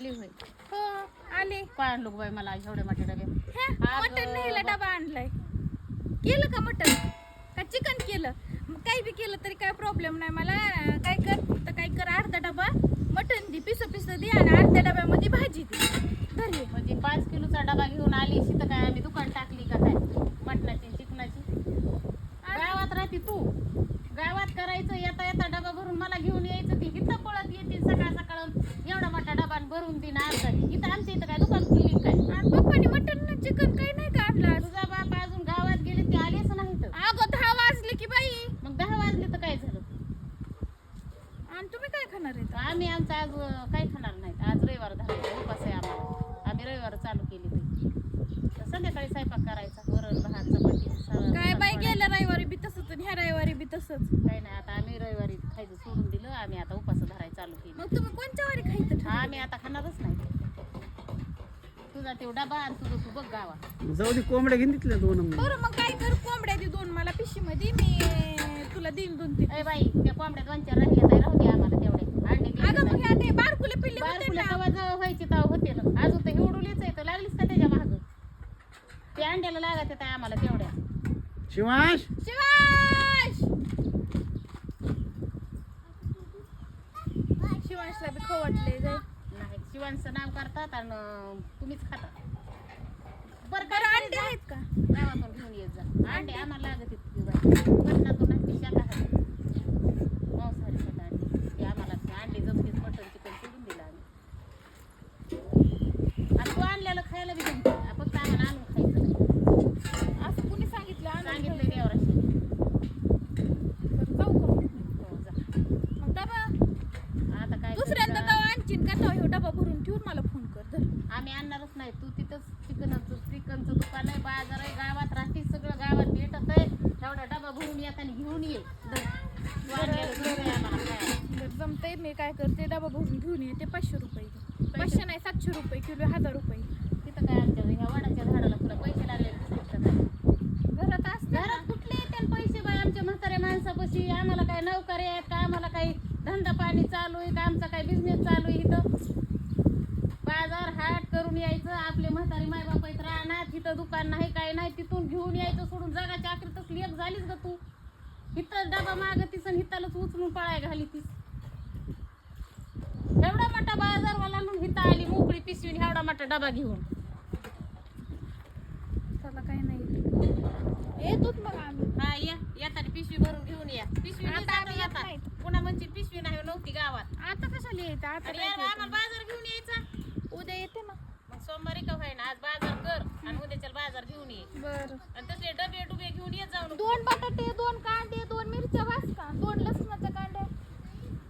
आली होय? हो आले. काय आणलो बाई मला? एवढे मोठे डबे. हा, आज, मटण न्यायला डबा आणलाय. केलं का मटण? का चिकन केलं? मग काही बी केलं तरी काय प्रॉब्लेम नाही. मला काय कर तर काय कर अर्धा डबा मटण दे पिस पिस दे आणि अर्ध्या डब्यामध्ये भाजी दे. धर म्हणजे पाच किलोचा डबा घेऊन आली शित काय आम्ही दुकान टाकली का काय? मटणाची चिकनाची. गावात राहते तू. गावात करायचं येता येता डबा भरून मला घेऊन यायचं ती इथं पळत येते सकाळ एवढा मोठा डबा भरून दिन अर्धा इथं आमच्या इथं काय दुकान खुलली काय आणि पप्पानी मटण चिकन काही नाही का आणलं आज? तुझा बाप अजून गावात गेले ते आलेच नाही तर अगं दहा वाजले की बाई मग दहा वाजले तर काय झालं आणि तुम्ही काय खाणार आहे तर आम्ही आमचं आज अं, काय खाणार नाहीत. आज रविवार धरायचा उपास आहे आम्हाला. आम्ही रविवार चालू केली ते तर संध्याकाळी स्वयंपाक करायचा वरण भात चपाती स- काय बाई गेल्या रविवारी बी तसंच आणि ह्या रविवारी बी तसंच. काही नाही आता आम्ही रविवारी खायचं सोडून दिलं आम्ही आता उपास धरायला चालू केली. मग तुम्ही कोणत्या वारी खायचं ठरवलं? आम्ही आता खाणारच नाही. तुझा तो डबा आणि तुझं तू बघ गावा जाऊ दे कोंबड्या घेऊन तिथल्या दोन बरं मग काय कर कोंबड्या दे दोन मला पिशीमध्ये मी तुला देईन दोन तीन ए बाई त्या कोंबड्या दोन चार राहिल्या तर राहू दे आम्हाला तेवढे अंडे ह्या ते बारकुले पिल्ले होते ना. जवळ व्हायची तेव्हा होते ना. अजून तर हिवडुलीच आहे तर लागलीच का त्याच्या माग? ते अंड्याला लागत आहे आम्हाला तेवढ्या. शिवांश! शिवांश! शिवांशला बी खवटले जाय. नाही शिवांचं नाव करतात आणि तुम्हीच खाता. बरं बरं काय अंडे आहेत का? गावातून घेऊन येत जा. अंडे आम्हाला लागत आहेत बटनातून नाही शाकाहारी मांसाहारी खाता अंडे ते आम्हाला ते अंडे जमतेच मटण चिकन सोडून दिलं आम्ही आणि तू आणलेलं खायला बी जमते फक्त आम्हाला आणून खायचं नाही असं कुणी सांगितलं आणून सांगितलं देवराशी ठेवायचं. बरं, जाऊ का मग? हो जा मग डबा आता काय दुसऱ्यांदा करता? जाऊ आणखीन का तेव्हा ह्यो ठेवून मला फोन कर धर. आम्ही आणणारच नाही. तू तिथंच चिकनचं चिकनचं दुकान आहे बाजार आहे गावात राहते सगळं गावात भेटत आहे. तेवढा डबा भरून येताना घेऊन ये. धर. तू आणलेलं घेऊन ये. बरं. जमतंय मी काय करते डबा भरून घेऊन येते पाचशे रुपये. पाचशे नाही सातशे रुपये किलो हजार रुपये. तिथं काय आमच्या ह्या वडाच्या झाडाला तुला पैसे लागले काय? घरात असते. घरात कुठले येते पैसे बाय आमच्या म्हाताऱ्या माणसापाशी आम्हाला काय नोकरी आहेत का? आम्हाला काही धंदा पाणी चालू आहे का? आमचा काही बिझनेस चालू आहे इथं बाजार हाट करून यायचं आपले म्हातारी माय बाप आहेत राहणार तिथं दुकान नाही काय नाही तिथून घेऊन यायचं सोडून जगाच्या आखरी तसली एक झालीच का तू. इथं डबा मागतीस आणि इथंच उचलून पळाय घाली तीस एवढा मोठा बाजारवाला आणून इथं आली मोकळी पिशवी एवढा मोठा डबा घेऊन. त्याला काही नाही. येतोच मग आम्ही. हा या येताना पिशवी भरून घेऊन या. पिशवी येत येता. पुन्हा म्हणजे पिशवी नाही नव्हती गावात. आता कशाला यायचं? आता? आम्हाला बाजार घेऊन यायचा उद्या येते ना मग सोमवारी का होईना आज बाजार कर आणि उद्याच्या बाजार घेऊन ये बर आणि तसले डबे डुबे घेऊन येत जाऊ नको. दोन बटाटे दोन कांदे दोन मिरच्या वाचता दोन लसणाच्या कांड्या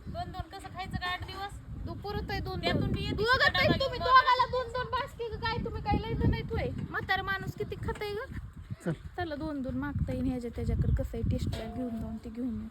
दोन दोन कसं खायचं का आठ दिवस तू पुरत आहे दोन त्यातून बी येते दोघं ताई डबा तुम्ही घेऊन दोघाला दोन दोन बासकी का काय? तुम्ही काय लय नाही तुय म्हातारा माणूस किती खाताय ग? चल. चला दोन दोन मागता येईन ह्याच्या त्याच्याकडे कसं आहे? टेस्ट घेऊन जाऊन ते घेऊन ये